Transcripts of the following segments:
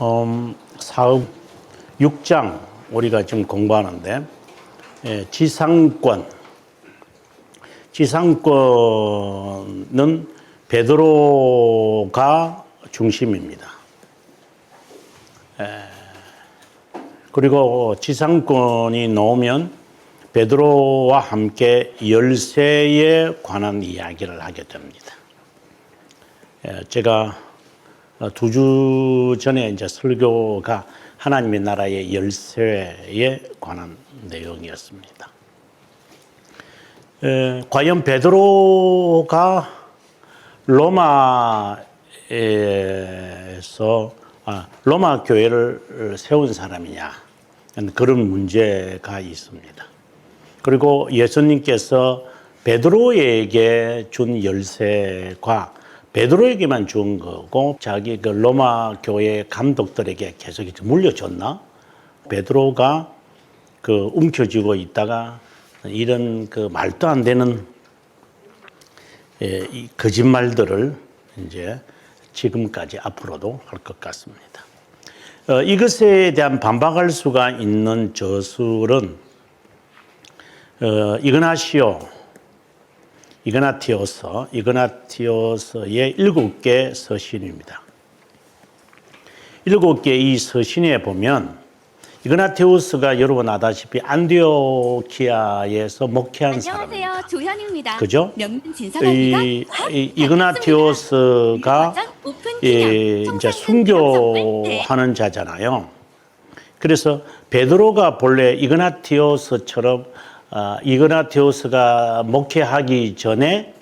음, 사업 6장 우리가 지금 공부하는데 예, 지상권 지상권은 베드로가 중심입니다. 예, 그리고 지상권이 나오면 베드로와 함께 열쇠에 관한 이야기를 하게 됩니다. 예, 제가 두 주 전에 이제 설교가 하나님의 나라의 열쇠에 관한 내용이었습니다. 에, 과연 베드로가 로마에서 아, 로마 교회를 세운 사람이냐 그런 문제가 있습니다. 그리고 예수님께서 베드로에게 준 열쇠가 베드로에게만 준 거고 자기 그 로마 교회 감독들에게 계속 물려줬나? 베드로가 그 움켜쥐고 있다가 이런 그 말도 안 되는 예, 이 거짓말들을 이제 지금까지 앞으로도 할 것 같습니다. 어, 이것에 대한 반박할 수가 있는 저술은 어, 이그나시오 이그나티오서, 이그나티오서의 일곱 개 서신입니다. 일곱 개 이 서신에 보면 이그나티오스가 여러분 아다시피 안디오키아에서 목회한 사람입니다. 안녕하세요. 조현입니다. 그죠? 이, 이 이그나티오스가 예, 이제 순교하는 자잖아요. 그래서 베드로가 본래 이그나티오스처럼 아, 이그나티오스가 목회하기 전에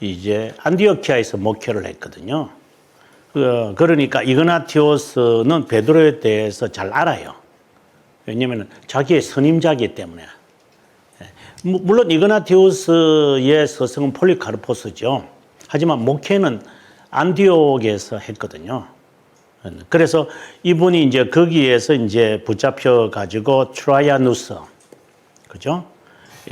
이제 안디오키아에서 목회를 했거든요. 그, 그러니까 이그나티오스는 베드로에 대해서 잘 알아요. 왜냐하면 자기의 선임자이기 때문에. 예. 무- 물론 이그나티오스의 서성은 폴리카르포스죠. 하지만 목회는 안디옥에서 했거든요. 그래서 이분이 이제 거기에서 이제 붙잡혀 가지고 트라이아누스, 그죠?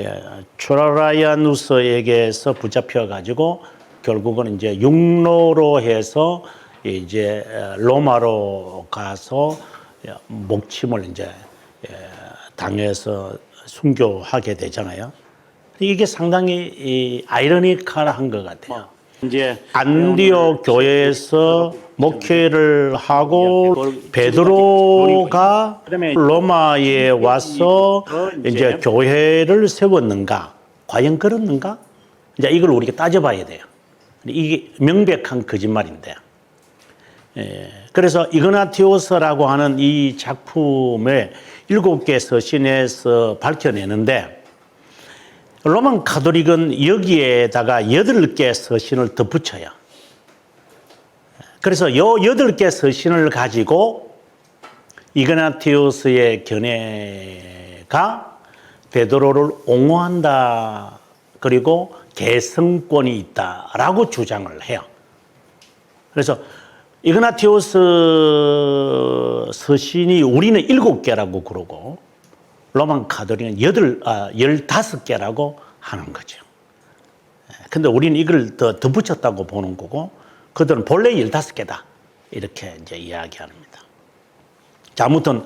예, 트라이아누스에게서 붙잡혀 가지고 결국은 이제 육로로 해서 이제 로마로 가서 목침을 이제 예, 당해서 순교하게 되잖아요. 이게 상당히 이 아이러니컬한 것 같아요. 이제 안디옥 교회에서 목회를 하고 베드로가 로마에 와서 이제 교회를 세웠는가? 과연 그렇는가? 이제 이걸 우리가 따져봐야 돼요. 이게 명백한 거짓말인데. 예, 그래서 이그나티오스라고 하는 이 작품의 일곱 개 서신에서 밝혀내는데 로만 카톨릭은 여기에다가 여덟 개 서신을 덧붙여요. 그래서 요 여덟 개 서신을 가지고 이그나티오스의 견해가 베드로를 옹호한다. 그리고 개성권이 있다라고 주장을 해요. 그래서 이그나티오스 서신이 우리는 일곱 개라고 그러고 로만 카톨릭은 여덟, 아, 열다섯 개라고 하는 거죠. 예, 근데 우리는 이걸 더 덧붙였다고 보는 거고 그들은 본래 열다섯 개다. 이렇게 이제 이야기합니다. 자, 아무튼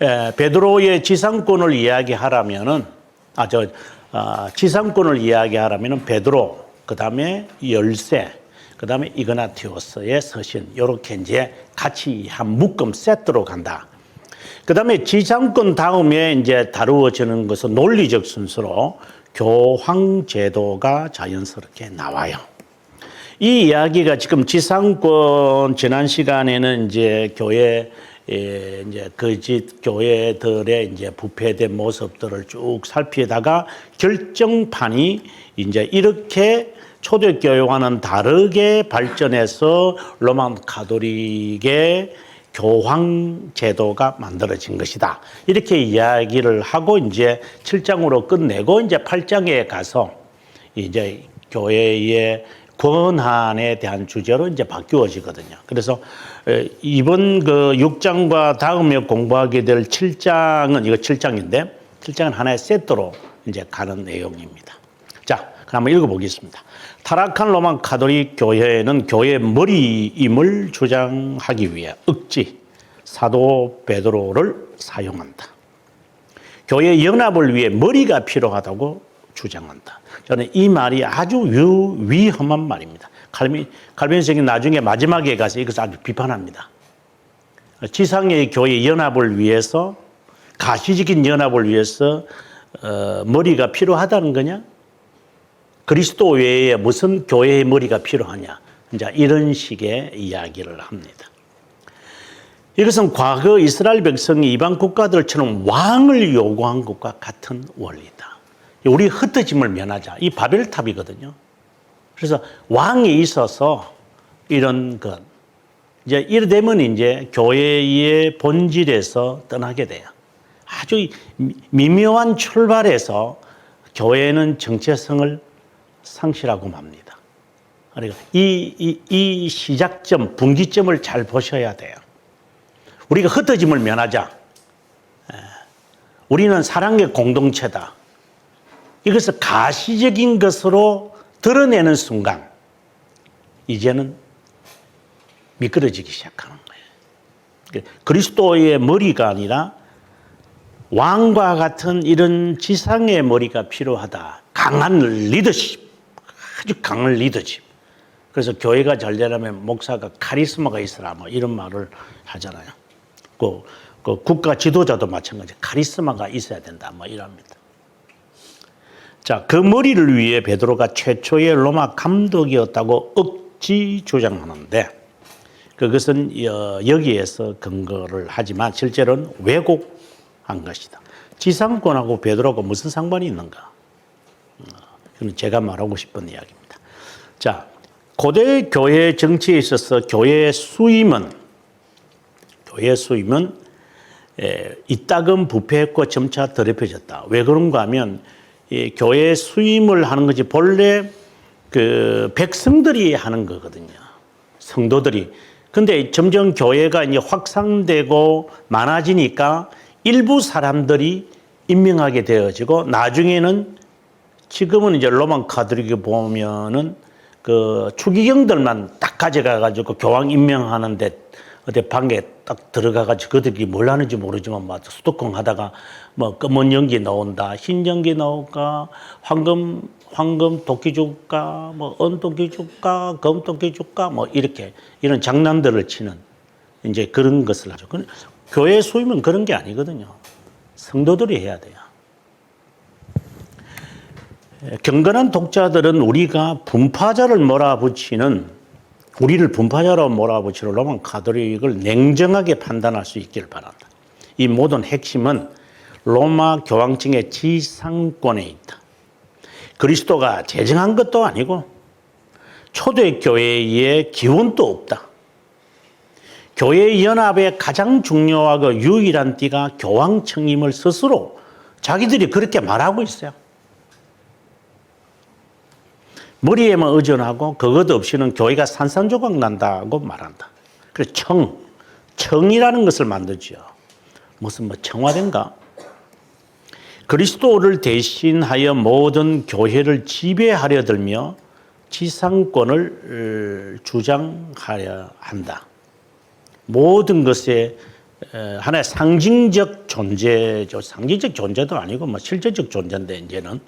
에, 베드로의 지상권을 이야기하라면은 아, 저 아, 지상권을 이야기하라면은 베드로, 그 다음에 열쇠, 그 다음에 이그나티오스의 서신 이렇게 이제 같이 한 묶음 세트로 간다. 그 다음에 지상권 다음에 이제 다루어지는 것은 논리적 순서로 교황 제도가 자연스럽게 나와요. 이 이야기가 지금 지상권 지난 시간에는 이제 교회 에 이제 거짓 교회들의 이제 부패된 모습들을 쭉 살피다가 결정판이 이제 이렇게 초대교회와는 다르게 발전해서 로만 카톨릭의 교황 제도가 만들어진 것이다. 이렇게 이야기를 하고 이제 7장으로 끝내고 이제 8장에 가서 이제 교회의 권한에 대한 주제로 이제 바뀌어지거든요. 그래서 에, 이번 그 6장과 다음에 공부하게 될 7장은 이거 7장인데 7장은 하나의 세트로 이제 가는 내용입니다. 자, 그럼 한번 읽어보겠습니다. 타락한 로만 카톨릭 교회는 교회 머리임을 주장하기 위해 억지, 사도 베드로를 사용한다. 교회 연합을 위해 머리가 필요하다고 주장한다. 저는 이 말이 아주 유, 위험한 말입니다. 칼빈, 칼빈성이 나중에 마지막에 가서 이것을 아주 비판합니다. 지상의 교회 연합을 위해서 가시적인 연합을 위해서 어, 머리가 필요하다는 거냐? 그리스도 외에 무슨 교회의 머리가 필요하냐? 이제 이런 식의 이야기를 합니다. 이것은 과거 이스라엘 백성이 이방 국가들처럼 왕을 요구한 것과 같은 원리다. 우리 흩어짐을 면하자. 이 바벨탑이거든요. 그래서 왕이 있어서 이런 것. 이제 이래 되면 이제 교회의 본질에서 떠나게 돼요. 아주 미- 미묘한 출발에서 교회는 정체성을 상실하고 맙니다. 그러니까 이, 이, 이 시작점, 분기점을 잘 보셔야 돼요. 우리가 흩어짐을 면하자. 에, 우리는 사랑의 공동체다. 이것을 가시적인 것으로 드러내는 순간, 이제는 미끄러지기 시작하는 거예요. 그리스도의 머리가 아니라 왕과 같은 이런 지상의 머리가 필요하다. 강한 리더십, 아주 강한 리더십. 그래서 교회가 잘 되려면 목사가 카리스마가 있어라 뭐 이런 말을 하잖아요. 그, 그 국가 지도자도 마찬가지 카리스마가 있어야 된다 뭐 이럽니다. 자, 그 머리를 위해 베드로가 최초의 로마 감독이었다고 억지 주장하는데 그것은 여- 여기에서 근거를 하지만 실제로는 왜곡한 것이다. 지상권하고 베드로가 무슨 상관이 있는가? 어, 그건 제가 말하고 싶은 이야기입니다. 자, 고대 교회 정치에 있어서 교회 수임은 교회 수임은 에, 이따금 부패했고 점차 더럽혀졌다. 왜 그런가 하면 이 교회 수임을 하는 것이 본래 그 백성들이 하는 거거든요. 성도들이. 근데 점점 교회가 이제 확산되고 많아지니까 일부 사람들이 임명하게 되어지고 나중에는 지금은 이제 로만 카톨릭에 보면은 그 추기경들만 딱 가져가 가지고 교황 임명하는데 어디 방에 딱 들어가 가지고 그들이 뭘 하는지 모르지만 막 수도권 하다가 뭐 검은 연기 나온다 흰 연기 나올까 황금 황금 도끼 줄까 뭐 은도끼 줄까 금도끼 줄까 뭐 이렇게 이런 장난들을 치는 이제 그런 것을 하죠. 교회 수임은 그런 게 아니거든요. 성도들이 해야 돼요. 경건한 독자들은 우리가 분파자를 몰아붙이는 우리를 분파자로 몰아붙이는 로만 카톨릭을 냉정하게 판단할 수 있기를 바란다. 이 모든 핵심은 로마 교황청의 지상권에 있다. 그리스도가 제정한 것도 아니고 초대 교회의 기원도 없다. 교회 연합의 가장 중요하고 유일한 띠가 교황청임을 스스로 자기들이 그렇게 말하고 있어요. 머리에만 의존하고 그것 없이는 교회가 산산조각 난다고 말한다. 그래서 청, 청이라는 것을 만들죠. 무슨 뭐 청와대인가? 그리스도를 대신하여 모든 교회를 지배하려 들며 지상권을 어, 주장하려 한다. 모든 것에 에, 하나의 상징적 존재죠. 상징적 존재도 아니고 뭐 실제적 존재인데 이제는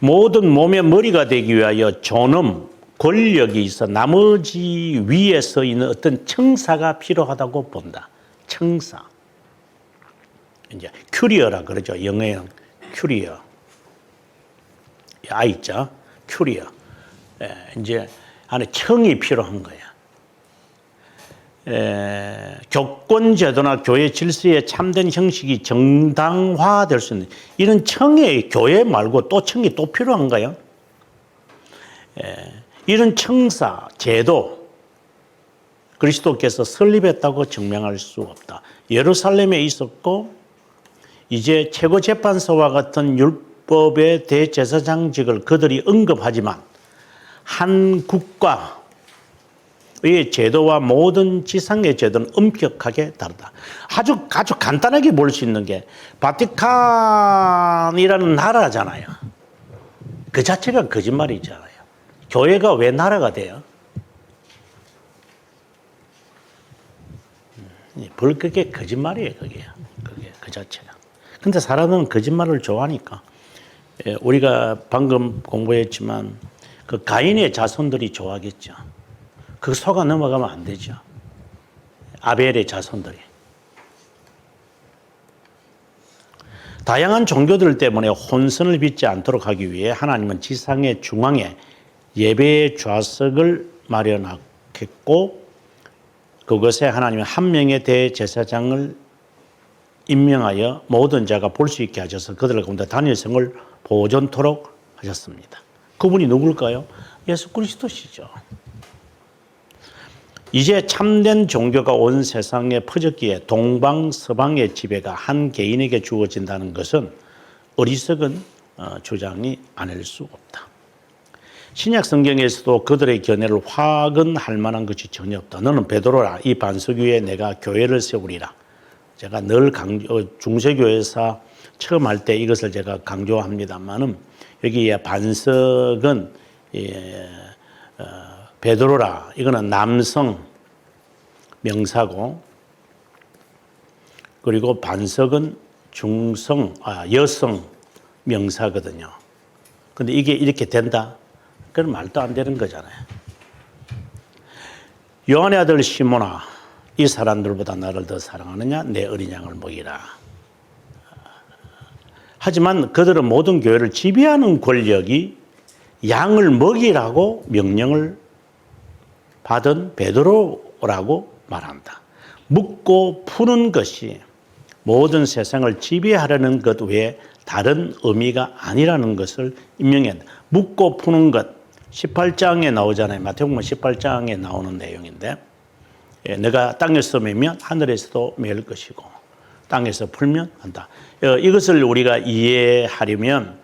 모든 몸의 머리가 되기 위하여 존엄, 권력이 있어 나머지 위에 서 있는 어떤 청사가 필요하다고 본다. 청사. 이제 큐리어라 그러죠. 영어에는 큐리어. 아 있죠. 큐리어. 예, 이제 안에 청이 필요한 거야. 에, 교권 제도나 교회 질서의 참된 형식이 정당화될 수 있는 이런 청의 교회 말고 또 청이 또 필요한가요? 에, 이런 청사 제도 그리스도께서 설립했다고 증명할 수 없다. 예루살렘에 있었고 이제 최고 재판소와 같은 율법의 대제사장직을 그들이 언급하지만 한 국가 의 제도와 모든 지상의 제도는 엄격하게 다르다. 아주 아주 간단하게 볼 수 있는 게 바티칸이라는 나라잖아요. 그 자체가 거짓말이잖아요. 교회가 왜 나라가 돼요? 음, 벌 그게 거짓말이에요, 그게. 그게 그 자체가. 근데 사람은 거짓말을 좋아하니까. 예, 우리가 방금 공부했지만 그 가인의 자손들이 좋아하겠죠. 그 속아 넘어가면 안 되죠. 아벨의 자손들이. 다양한 종교들 때문에 혼선을 빚지 않도록 하기 위해 하나님은 지상의 중앙에 예배의 좌석을 마련했고 그것에 하나님은 한 명의 대제사장을 임명하여 모든 자가 볼 수 있게 하셔서 그들 가운데 단일성을 보존토록 하셨습니다. 그분이 누굴까요? 예수 그리스도시죠. 이제 참된 종교가 온 세상에 퍼졌기에 동방 서방의 지배가 한 개인에게 주어진다는 것은 어리석은 어, 주장이 아닐 수 없다. 신약 성경에서도 그들의 견해를 화근할 만한 것이 전혀 없다. 너는 베드로라 이 반석 위에 내가 교회를 세우리라. 제가 늘 강조 어, 중세교회사 처음 할 때 이것을 제가 강조합니다만은 여기에 반석은 예, 어, 베드로라 이거는 남성 명사고 그리고 반석은 중성 아 여성 명사거든요. 근데 이게 이렇게 된다? 그건 말도 안 되는 거잖아요. 요한의 아들 시모나 이 사람들보다 나를 더 사랑하느냐 내 어린 양을 먹이라. 하지만 그들은 모든 교회를 지배하는 권력이 양을 먹이라고 명령을 받은 베드로라고 말한다. 묻고 푸는 것이 모든 세상을 지배하려는 것 외에 다른 의미가 아니라는 것을 임명했다. 묻고 푸는 것 18장에 나오잖아요. 마태복음 18장에 나오는 내용인데 예, 내가 땅에서 매면 하늘에서도 매일 것이고 땅에서 풀면 한다. 어, 이것을 우리가 이해하려면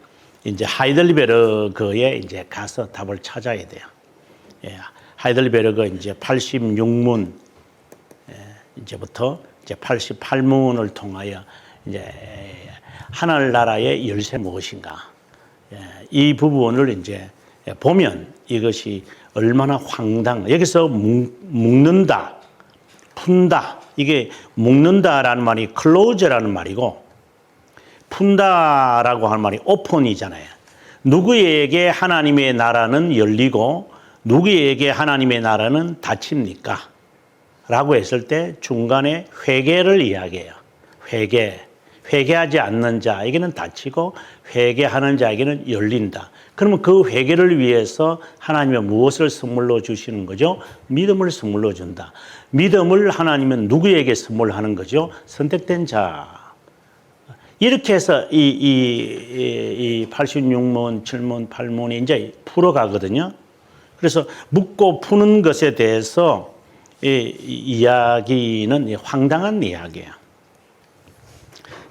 이제 하이델베르그에 이제 가서 답을 찾아야 돼요. 예, 하이델베르그 이제 86문 예, 이제부터 이제 88문을 통하여 이제 하늘나라의 열쇠 무엇인가. 예, 이 부분을 이제 보면 이것이 얼마나 황당. 여기서 묶- 묶는다 푼다. 이게 묶는다라는 말이 클로즈라는 말이고 푼다라고 하는 말이 오픈이잖아요. 누구에게 하나님의 나라는 열리고 누구에게 하나님의 나라는 닫힙니까? 라고 했을 때 중간에 회개를 이야기해요. 회개. 회개하지 않는 자에게는 닫히고 회개하는 자에게는 열린다. 그러면 그 회개를 위해서 하나님은 무엇을 선물로 주시는 거죠? 믿음을 선물로 준다. 믿음을 하나님은 누구에게 선물하는 거죠? 선택된 자. 이렇게 해서 이, 이, 이, 이 86문, 7문, 8문이 이제 풀어가거든요. 그래서 묻고 푸는 것에 대해서 이, 이 이야기는 황당한 이야기예요.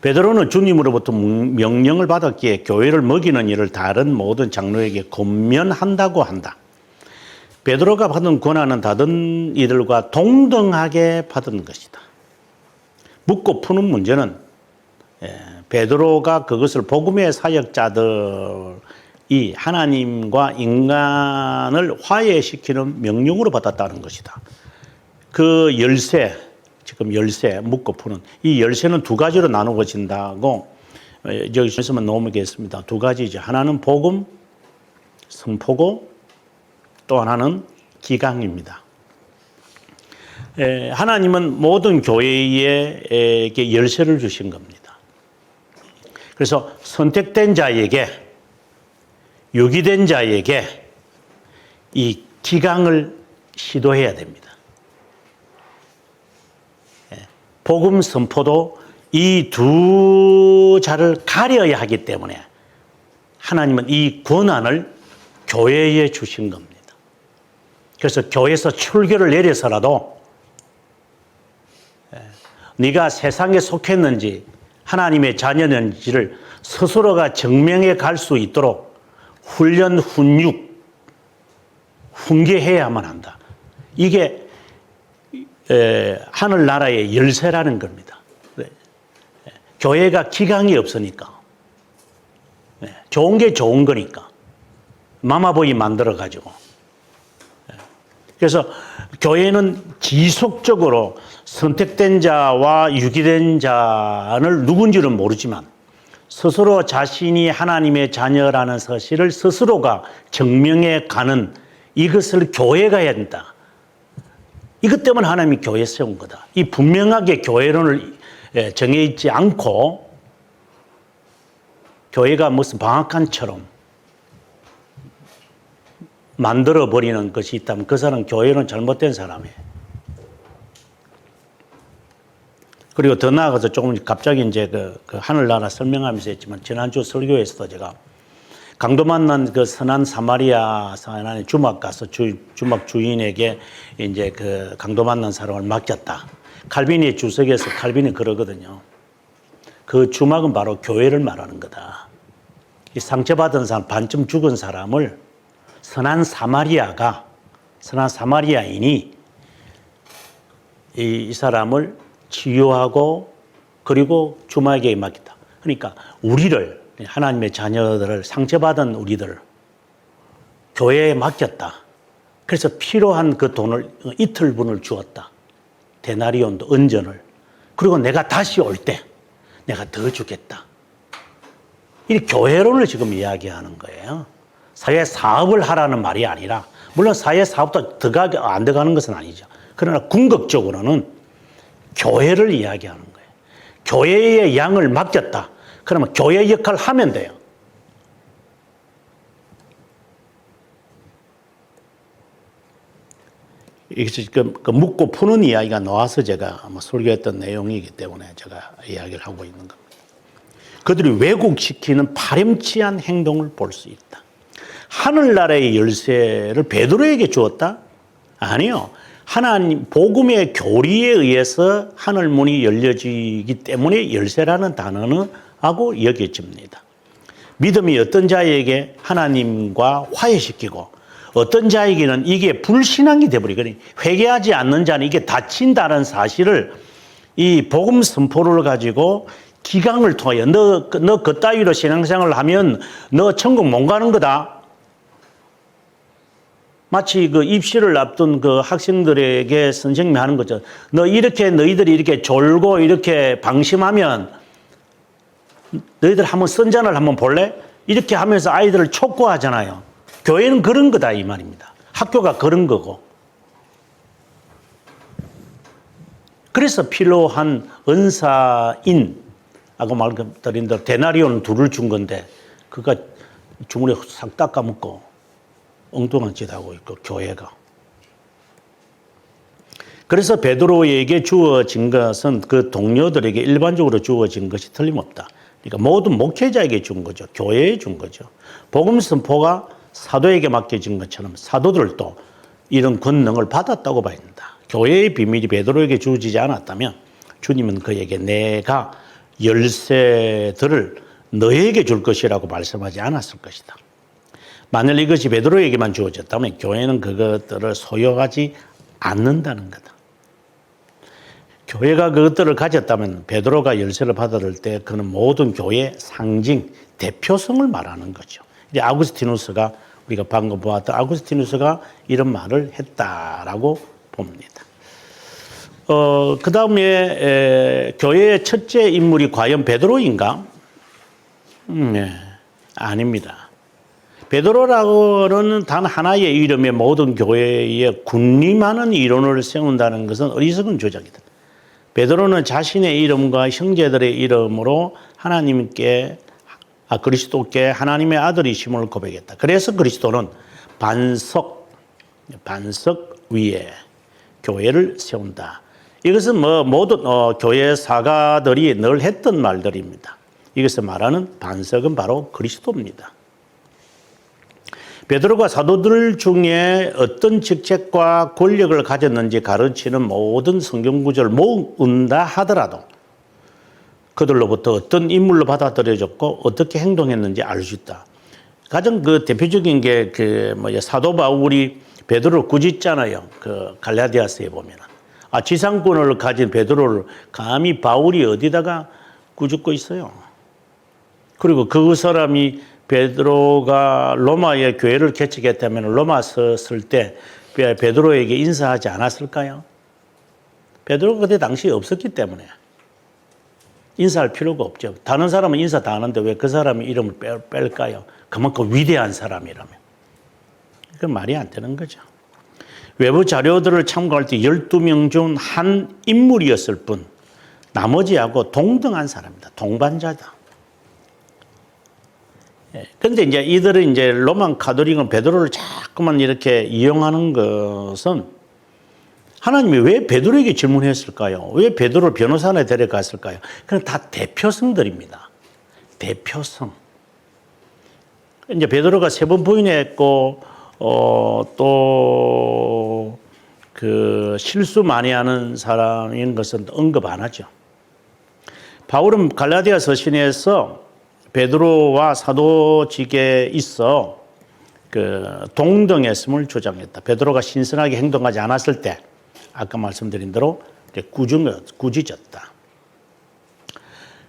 베드로는 주님으로부터 명령을 받았기에 교회를 먹이는 일을 다른 모든 장로에게 권면한다고 한다. 베드로가 받은 권한은 다른 이들과 동등하게 받은 것이다. 묻고 푸는 문제는 예, 베드로가 그것을 복음의 사역자들 이 하나님과 인간을 화해시키는 명령으로 받았다는 것이다. 그 열쇠, 지금 열쇠, 묻고 푸는 이 열쇠는 두 가지로 나누어진다고 어, 여기 말씀은 넘기겠습니다. 두 가지죠. 하나는 복음, 선포고 또 하나는 기강입니다. 에, 하나님은 모든 교회에게 열쇠를 주신 겁니다. 그래서 선택된 자에게 유기된 자에게 이 기강을 시도해야 됩니다. 예, 복음 선포도 이 두 자를 가려야 하기 때문에 하나님은 이 권한을 교회에 주신 겁니다. 그래서 교회에서 출교를 내려서라도 예, 네가 세상에 속했는지 하나님의 자녀는지를 스스로가 증명해 갈 수 있도록 훈련, 훈육, 훈계해야만 한다. 이게 에, 하늘나라의 열쇠라는 겁니다. 네. 에, 교회가 기강이 없으니까 네. 좋은 게 좋은 거니까 마마보이 만들어 가지고 그래서 교회는 지속적으로 선택된 자와 유기된 자를 누군지는 모르지만 스스로 자신이 하나님의 자녀라는 사실을 스스로가 증명해 가는 이것을 교회가 해야 된다. 이것 때문에 하나님이 교회 세운 거다. 이 분명하게 교회론을 예, 정해 있지 않고 교회가 무슨 방앗간처럼 만들어 버리는 것이 있다면 그 사람은 교회는 잘못된 사람이에요. 그리고 더 나아가서 조금 갑자기 이제 그, 그 하늘나라 설명하면서 했지만 지난주 설교에서도 제가 강도 만난 그 선한 사마리아 사람의 주막 가서 주, 주막 주인에게 이제 그 강도 만난 사람을 맡겼다. 칼빈의 주석에서 칼빈이 그러거든요. 그 주막은 바로 교회를 말하는 거다. 이 상처받은 사람, 반쯤 죽은 사람을 선한 사마리아가, 선한 사마리아인이 이, 이 사람을 치유하고 그리고 주막에게 맡겼다. 그러니까 우리를, 하나님의 자녀들을 상처받은 우리들, 교회에 맡겼다. 그래서 필요한 그 돈을 이틀분을 주었다. 데나리온도 은전을. 그리고 내가 다시 올 때 내가 더 주겠다. 이 교회론을 지금 이야기하는 거예요. 사회 사업을 하라는 말이 아니라 물론 사회 사업도 들어가게 안 들어가는 것은 아니죠. 그러나 궁극적으로는 교회를 이야기하는 거예요. 교회의 양을 맡겼다. 그러면 교회 역할을 하면 돼요. 이게 지금 그 묻고 푸는 이야기가 나와서 제가 아마 설교했던 내용이기 때문에 제가 이야기를 하고 있는 겁니다. 그들이 왜곡시키는 파렴치한 행동을 볼 수 있다. 하늘나라의 열쇠를 베드로에게 주었다? 아니요. 하나님 복음의 교리에 의해서 하늘 문이 열려지기 때문에 열쇠라는 단어는 하고 여겨집니다. 믿음이 어떤 자에게 하나님과 화해시키고 어떤 자에게는 이게 불신앙이 되버리거든요. 회개하지 않는 자는 이게 다친다는 사실을 이 복음 선포를 가지고 기강을 통하여 너, 너 그따위로 신앙생활을 하면 너 천국 못 가는 거다. 마치 그 입시를 앞둔 그 학생들에게 선생님이 하는 거죠. 너 이렇게 너희들이 이렇게 졸고 이렇게 방심하면 너희들 한번 선전을 한번 볼래? 이렇게 하면서 아이들을 촉구하잖아요. 교회는 그런 거다 이 말입니다. 학교가 그런 거고. 그래서 필요한 은사인 아까 말씀드린 대로 데나리온 둘을 준 건데 그가 주머니에 싹 닦아먹고 엉뚱한 짓 하고 있고 교회가. 그래서 베드로에게 주어진 것은 그 동료들에게 일반적으로 주어진 것이 틀림없다. 그러니까 모든 목회자에게 준 거죠. 교회에 준 거죠. 복음 선포가 사도에게 맡겨진 것처럼 사도들도 이런 권능을 받았다고 봐야 된다. 교회의 비밀이 베드로에게 주어지지 않았다면 주님은 그에게 내가 열쇠들을 너에게 줄 것이라고 말씀하지 않았을 것이다. 만일 이것이 베드로에게만 주어졌다면 교회는 그것들을 소유하지 않는다는 거다. 교회가 그것들을 가졌다면 베드로가 열쇠를 받아들 때 그는 모든 교회의 상징, 대표성을 말하는 거죠. 이제 아구스티누스가 우리가 방금 보았던 아구스티누스가 이런 말을 했다라고 봅니다. 어, 그 다음에 교회의 첫째 인물이 과연 베드로인가? 음, 네, 아닙니다. 베드로라고는 단 하나의 이름의 모든 교회에 군림하는 이론을 세운다는 것은 어리석은 조작이다. 베드로는 자신의 이름과 형제들의 이름으로 하나님께 아, 그리스도께 하나님의 아들이심을 고백했다. 그래서 그리스도는 반석 반석 위에 교회를 세운다. 이것은 뭐 모든 어, 교회 사가들이 늘 했던 말들입니다. 이것을 말하는 반석은 바로 그리스도입니다. 베드로가 사도들 중에 어떤 직책과 권력을 가졌는지 가르치는 모든 성경 구절을 모은다 하더라도 그들로부터 어떤 인물로 받아들여졌고 어떻게 행동했는지 알 수 있다. 가장 그 대표적인 게 그 뭐야 사도 바울이 베드로를 꾸짖잖아요. 그 갈라디아서에 보면은 아 지상권을 가진 베드로를 감히 바울이 어디다가 꾸짖고 있어요. 그리고 그 사람이 베드로가 로마의 교회를 개척했다면 로마 썼을 때 베드로에게 인사하지 않았을까요? 베드로가 그때 당시에 없었기 때문에 인사할 필요가 없죠. 다른 사람은 인사 다 하는데 왜 그 사람의 이름을 뺄, 뺄까요? 그만큼 위대한 사람이라면. 그 말이 안 되는 거죠. 외부 자료들을 참고할 때 12명 중 한 인물이었을 뿐 나머지하고 동등한 사람이다. 동반자다. 그런데 이제 이들은 이제 로만 가톨릭은 베드로를 자꾸만 이렇게 이용하는 것은 하나님이 왜 베드로에게 질문했을까요? 왜 베드로를 변호사에 데려갔을까요? 그건 다 대표성들입니다. 대표성. 이제 베드로가 세 번 부인했고 어, 또 그 실수 많이 하는 사람인 것은 언급 안 하죠. 바울은 갈라디아 서신에서 베드로와 사도직에 있어 그 동등했음을 주장했다. 베드로가 신선하게 행동하지 않았을 때 아까 말씀드린 대로 꾸짖, 꾸짖었다.